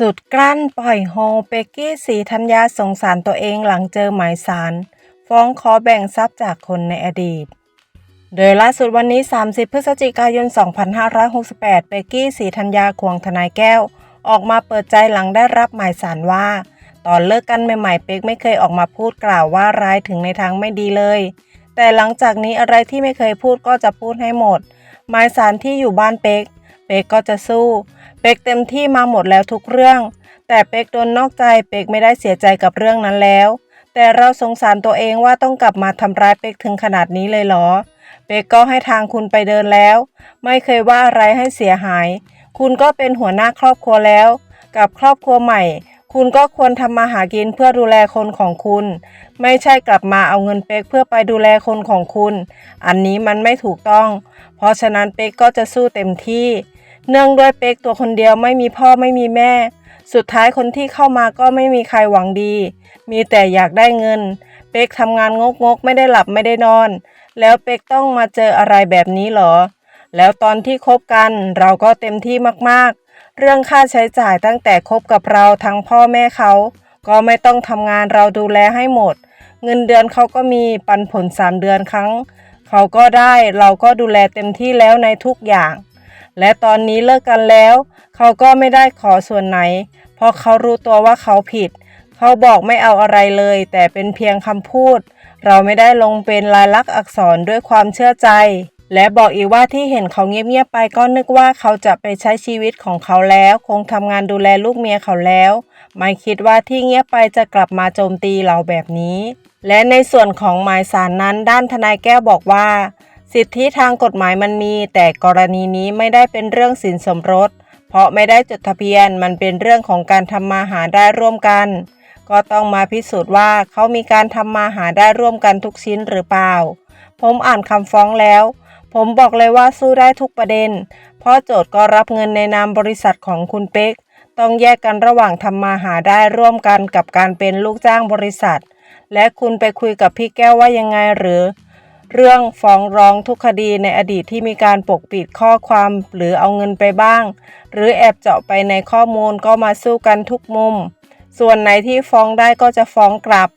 สุดกลั้นปล่อยโฮเปกกี้สีธัญญาสงสารตัวเองหลังเจอหมายสาร ฟ้องขอแบ่งทรัพย์จากคนในอดีต โดยล่าสุดวันนี้ 30 พฤศจิกายน 2568 เปกกี้สีธัญญาควงทนายแก้ว ออกมาเปิดใจหลังได้รับหมายสารว่า ตอนเลิกกันใหม่ๆ เป๊กไม่เคยออกมาพูดกล่าวว่าร้ายถึงในทางไม่ดีเลย แต่หลังจากนี้อะไรที่ไม่เคยพูดก็จะพูดให้หมด หมายสารที่อยู่บ้านเป๊ก เป๊กก็จะสู้ เป๊กเต็มที่มาหมดแล้วทุกเรื่อง แต่เป๊กโดนนอกใจเป๊กไม่ได้เสียใจกับเรื่องนั้นแล้ว แต่เราสงสารตัวเองว่าต้องกลับมาทำร้ายเป๊กถึงขนาดนี้เลยเหรอ เป๊กก็ให้ทางคุณไปเดินแล้ว ไม่เคยว่าอะไรให้เสียหาย คุณก็เป็นหัวหน้าครอบครัวแล้ว กับครอบครัวใหม่ คุณก็ควรทำมาหากินเพื่อดูแลคนของคุณ ไม่ใช่กลับมาเอาเงินเป๊กเพื่อไปดูแลคนของคุณ อันนี้มันไม่ถูกต้อง เพราะฉะนั้นเป๊กก็จะสู้เต็มที่ เนื่องด้วยเป๊กตัวคนเดียวไม่มีพ่อไม่มีแม่ สุดท้ายคนที่เข้ามาก็ไม่มีใครหวังดี มีแต่อยากได้เงิน เป๊กทำงานงกงกไม่ได้หลับไม่ได้นอน แล้วเป๊กต้องมาเจออะไรแบบนี้เหรอ แล้วตอนที่คบกันเราก็เต็มที่มากๆ เรื่องค่าใช้จ่ายตั้งแต่คบกับเราทั้งพ่อแม่เขา ก็ไม่ต้องทำงานเราดูแลให้หมด เงินเดือนเขาก็มีปันผลสามเดือนครั้ง เขาก็ได้เราก็ดูแลเต็มที่แล้วในทุกอย่าง และตอนนี้เลิกกันแล้ว เขาก็ไม่ได้ขอส่วนไหน เพราะเขารู้ตัวว่าเขาผิด เขาบอกไม่เอาอะไรเลย แต่เป็นเพียงคำพูด เราไม่ได้ลงเป็นลายลักษณ์อักษรด้วยความเชื่อใจ และบอกอีกว่าที่เห็นเขาเงียบๆไปก็นึกว่าเขาจะไปใช้ชีวิตของเขาแล้ว คงทำงานดูแลลูกเมียเขาแล้ว ไม่คิดว่าที่เงียบไปจะกลับมาโจมตีเราแบบนี้ และในส่วนของหมายสารนั้นด้านทนายแก้วบอกว่า สิทธิทางกฎหมายมันมี แต่กรณีนี้ไม่ได้เป็นเรื่องสินสมรส เพราะไม่ได้จดทะเบียนมันเป็นเรื่องของการทำมาหาได้ร่วมกัน ก็ต้องมาพิสูจน์ว่าเขามีการทำมาหาได้ร่วมกันทุกชิ้นหรือเปล่า ผมอ่านคำฟ้องแล้ว ผมบอกเลยว่าสู้ได้ทุกประเด็น เพราะโจทย์ก็รับเงินในนามบริษัทของคุณเป๊ก ต้องแยกกันระหว่างทำมาหาได้ร่วมกันกับการเป็นลูกจ้างบริษัท และคุณไปคุยกับพี่แก้วว่ายังไงหรือ เรื่องฟ้องร้องทุกคดีในอดีตที่มีการปกปิดข้อความหรือเอาเงินไปบ้าง หรือแอบเจาะไปในข้อมูลก็มาสู้กันทุกมุม ส่วนไหนที่ฟ้องได้ก็จะฟ้องกลับ